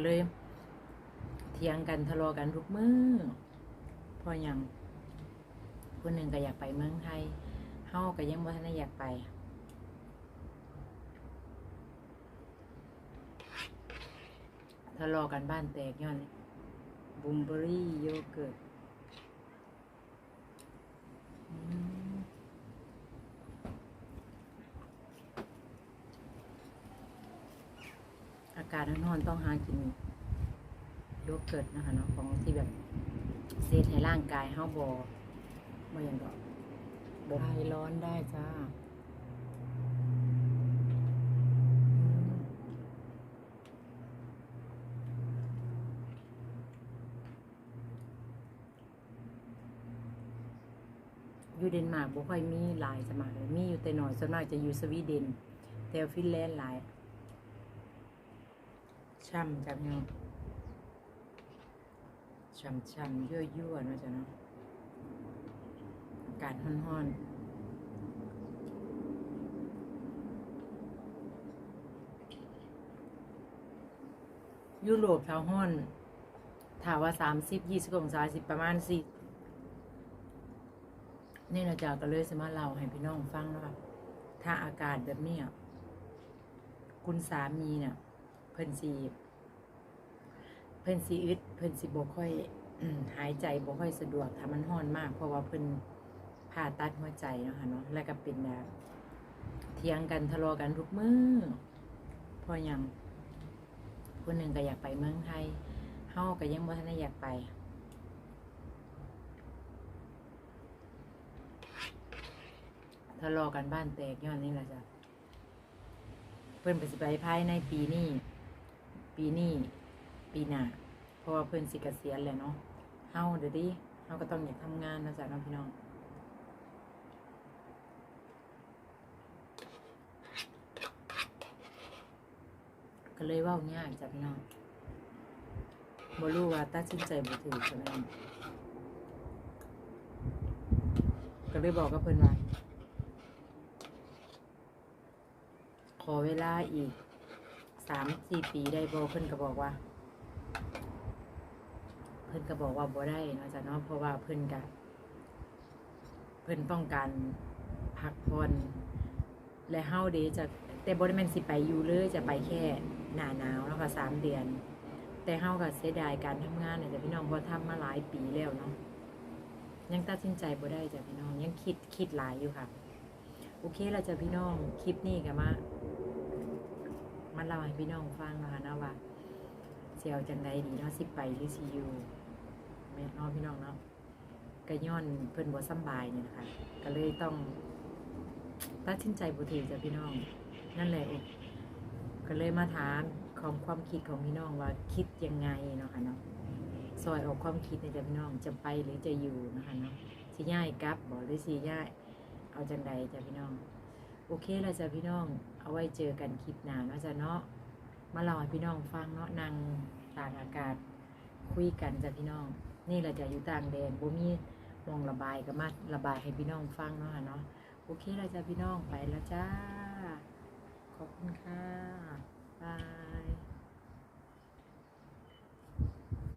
็เลยเถียงกันทะเลาะกันทุกมือพออย่างคนหนึ่งก็อยากไปเมืองไทยเฮาก็ยังบ่ทันได้อยากไปทะเลาะกันบ้านแตกย้อนบุมเบอรี่โยเกิร์ตอืมอากาศร้อนๆต้องหากินโยเกิร์ตนะคะเนาะของที่แบบเซตให้ร่างกายเฮาบอบ่อย่างดอกบ่ให้ร้อนได้จ้าอืมอยู่เดนมาร์กบ่ค่อยมีหลายสมัครเลยมีอยู่แต่น้อยส่วนมากจะอยู่สวีเดนแต่ฟินแลนด์หลาย ช่ำจังเนาะช่ำช่ำยั่วยั่วๆนาะจ้ะเนาะอากาศร้อนๆยุโรปชาวห้อนถาว่าสามสิบยี่สิบองศาสิบประมาณสี่นี่เราจะก็เลยสมาเล่าให้พี่น้องฟังเนาะค่ะถ้าอากาศแบบนี้คุณสามีเนี่ย เพิ่นสีเพิ่นสีอึดเพิ่นสีบ่ค่อยหายใจบ่ค่อยสะดวกถ้ามันร้อนมาก เพราะว่าเพิ่นผ่าตัดหัวใจเนาะค่ะเนาะแล้วก็เป็นแบบเถียงกันทะเลาะกันทุกมื้อเพราะหยังคนหนึ่งก็อยากไปเมืองไทยเฮาก็ยังบ่ทันได้อยากไปทะเลาะกันบ้านแตกย้อนนี่แหละจ้ะเพิ่นไปสิไปภายในปีนี้ ปีนี้ปีหน้าเพราะว่าเพิ่นสิเกษียณแล้วเนาะเฮาเดี๋ยวดิเฮาก็ต้องอยากทำงานนะจ๊ะน้องพี่น้องก็เลยว้ายากจ้ะพี่น้องบ่รู้ว่าตัดสินใจบ่ถูกใช่ไหมก็เลยบอกกับเพิ่นว่าขอเวลาอีก สามสี่ปีได้บ่เพิ่นก็บอกว่า เพิ่นก็บอกว่าบ่ได้เนาะจ้ะเนาะเพราะว่าเพิ่นก็เพิ่นต้องการพักผ่อนและเฮาเดจะแต่บ่ได้แม่นสิไปอยู่เลยจะไปแค่หน้าหนาวแล้วก็สามเดือน แต่เฮาก็เสียดายการทำงานเนี่ยจ้ะพี่น้องเพราะทำมาหลายปีแล้วเนาะยังตัดสินใจบ่ได้จ้ะพี่น้องยังคิดคิดหลายอยู่ค่ะ โอเคแล้วจ้ะพี่น้องคลิปนี้ก็มา มันเล่าให้พี่น้องฟังนะคะเนาะว่าเสียวจังใดดีเนาะสิไปหรือสิอยู่แม่นเนาะพี่น้องเนาะก็ย้อนเพิ่นบ่สำบายเนี่ยนะคะก็เลยต้องตัดสินใจบ่ถูกจ้ะพี่น้อง นั่นแหละก็เลยมาถามของความคิดของพี่น้องว่าคิดยังไงเนาะค่ะเนาะซอยออกความคิดในจ้ะพี่น้องจะไปหรือจะอยู่นะคะเนาะสิย้ายกลับบ่หรือสิย้ายเอาจังใดจ้ะพี่น้อง โอเคเราจะพี่น้อง เอาไว้เจอกันคลิปหน้าเนาะจ้ะเนาะมาเล่าให้พี่น้องฟังเนาะนางตางอากาศคุยกันจ้ะพี่น้อง นี่เราจะอยู่ต่างแดนบ่มีมองระบายก็มาระบายให้พี่น้องฟังเนาะเนาะโอเคเราจะพี่น้องไปแล้วจ้าขอบคุณค่ะบาย